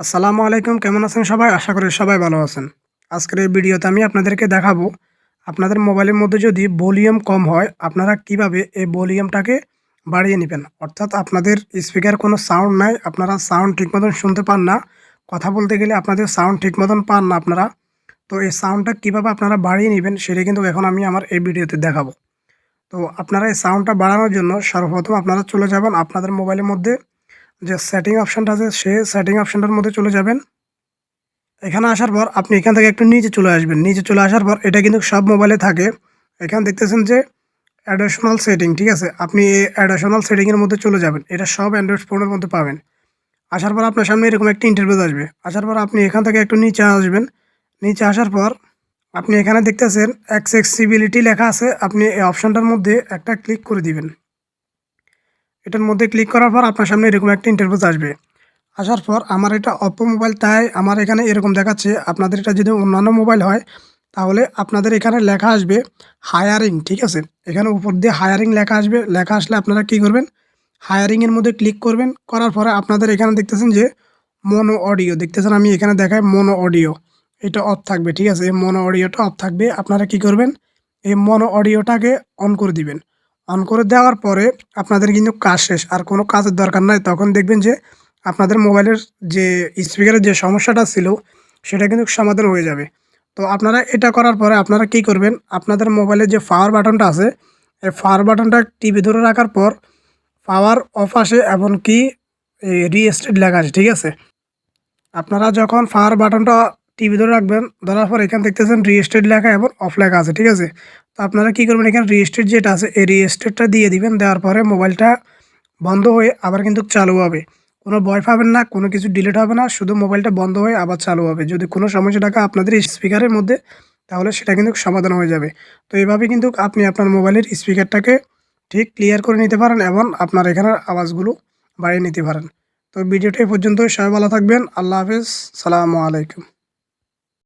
আসসালামু আলাইকুম, কেমন আছেন সবাই? আশা করি সবাই ভালো আছেন। আজকের এই ভিডিওতে আমি আপনাদেরকে দেখাবো, আপনাদের মোবাইলের মধ্যে যদি ভলিউম কম হয়, আপনারা কীভাবে এই ভলিউমটাকে বাড়িয়ে নেবেন? অর্থাৎ আপনাদের স্পিকার কোনো সাউন্ড নাই, আপনারা সাউন্ড ঠিক মতন শুনতে পান না, কথা বলতে গেলে আপনাদের সাউন্ড ঠিক মতন পান না আপনারা, তো এই সাউন্ডটা কীভাবে আপনারা বাড়িয়ে নেবেন সেটা কিন্তু এখন আমি আমার এই ভিডিওতে দেখাবো। তো আপনারা এই সাউন্ডটা বাড়ানোর জন্য সর্বপ্রথম আপনারা চলে যাবেন আপনাদের মোবাইলের মধ্যে যে সেটিং অপশানটা আছে, সে সেটিং অপশানটার মধ্যে চলে যাবেন। এখানে আসার পর আপনি এখান থেকে একটু নিচে চলে আসবেন। নিচে চলে আসার পর এটা কিন্তু সব মোবাইলে থাকে। এখানে দেখতেছেন যে অ্যাডিশনাল সেটিং ঠিক আছে? আপনি এই অ্যাডিশনাল সেটিংয়ের মধ্যে চলে যাবেন। এটা সব অ্যান্ড্রয়েড ফোনের মধ্যে পাবেন। আসার পর আপনার সামনে এরকম একটা ইন্টারভিউ আসবে। আসার পর আপনি এখান থেকে একটু নিচে আসবেন। নিচে আসার পর আপনি এখানে দেখতেছেন অ্যাক্সেসিবিলিটি লেখা আছে। আপনি এই অপশানটার মধ্যে একটা ক্লিক করে দিবেন। এটার মধ্যে ক্লিক করার পর আপনার সামনে এরকম একটা ইন্টারভিউ আসবে। আসার পর আমার এটা অপো মোবাইল তাই আমার এখানে এরকম দেখাচ্ছে, আপনাদের এটা যদি অন্যান্য মোবাইল হয়, তাহলে আপনাদের এখানে লেখা আসবে হায়ারিং ঠিক আছে? এখানে উপর দিয়ে হায়ারিং লেখা আসবে, লেখা আসলে আপনারা কি করবেন? হায়ারিংয়ের মধ্যে ক্লিক করবেন, করার পরে আপনাদের এখানে দেখতেছেন যে মনো অডিও দেখতেছেন আমি এখানে দেখাই মনো অডিও এটা অফ থাকবে, ঠিক আছে? এই মনো অডিওটা অফ থাকবে, আপনারা কি করবেন? এই মনো অডিওটাকে অন করে দিবেন। অন করে দেওয়ার পরে আপনাদের কিন্তু কাজ শেষ, আর কোনো কাজের দরকার নাই। তখন দেখবেন যে আপনাদের মোবাইলের যে স্পিকারের যে সমস্যাটা ছিল, সেটা কিন্তু সমাধান হয়ে যাবে। তো আপনারা এটা করার পরে আপনারা কি করবেন, আপনাদের মোবাইলের যে পাওয়ার বাটনটা আছে, এই পাওয়ার বাটনটা টিভি ধরে রাখার পর পাওয়ার অফ আসে এমনকি রিস্টেট লেখা আছে, ঠিক আছে? আপনারা যখন পাওয়ার বাটনটা টিভি ধরে রাখবেন, ধরার পর এখানে দেখতেছেন রিস্টেট লেখা এবং অফ লেখা আছে, ঠিক আছে? তো আপনারা কী করবেন, এখানে রিস্টেট যেটা আছে, এই রিস্টেটটা দিয়ে দিবেন, দেওয়ার পরে মোবাইলটা বন্ধ হয়ে আবার কিন্তু চালু হবে। কোনো ভয় পাবেন না, কোনো কিছু ডিলিট হবে না, শুধু মোবাইলটা বন্ধ হয়ে আবার চালু হবে। যদি কোনো সমস্যা থাকে আপনাদের স্পিকারের মধ্যে, তাহলে সেটা কিন্তু সমাধান হয়ে যাবে। তো এইভাবে কিন্তু আপনি আপনার মোবাইলের স্পিকারটাকে ঠিক ক্লিয়ার করে নিতে পারেন এবং আপনার এখানের আওয়াজগুলো বাড়িয়ে নিতে পারেন। তো ভিডিওটা পর্যন্ত সবাই ভালো থাকবেন, আল্লাহ হাফিজ, সালামু আলাইকুম।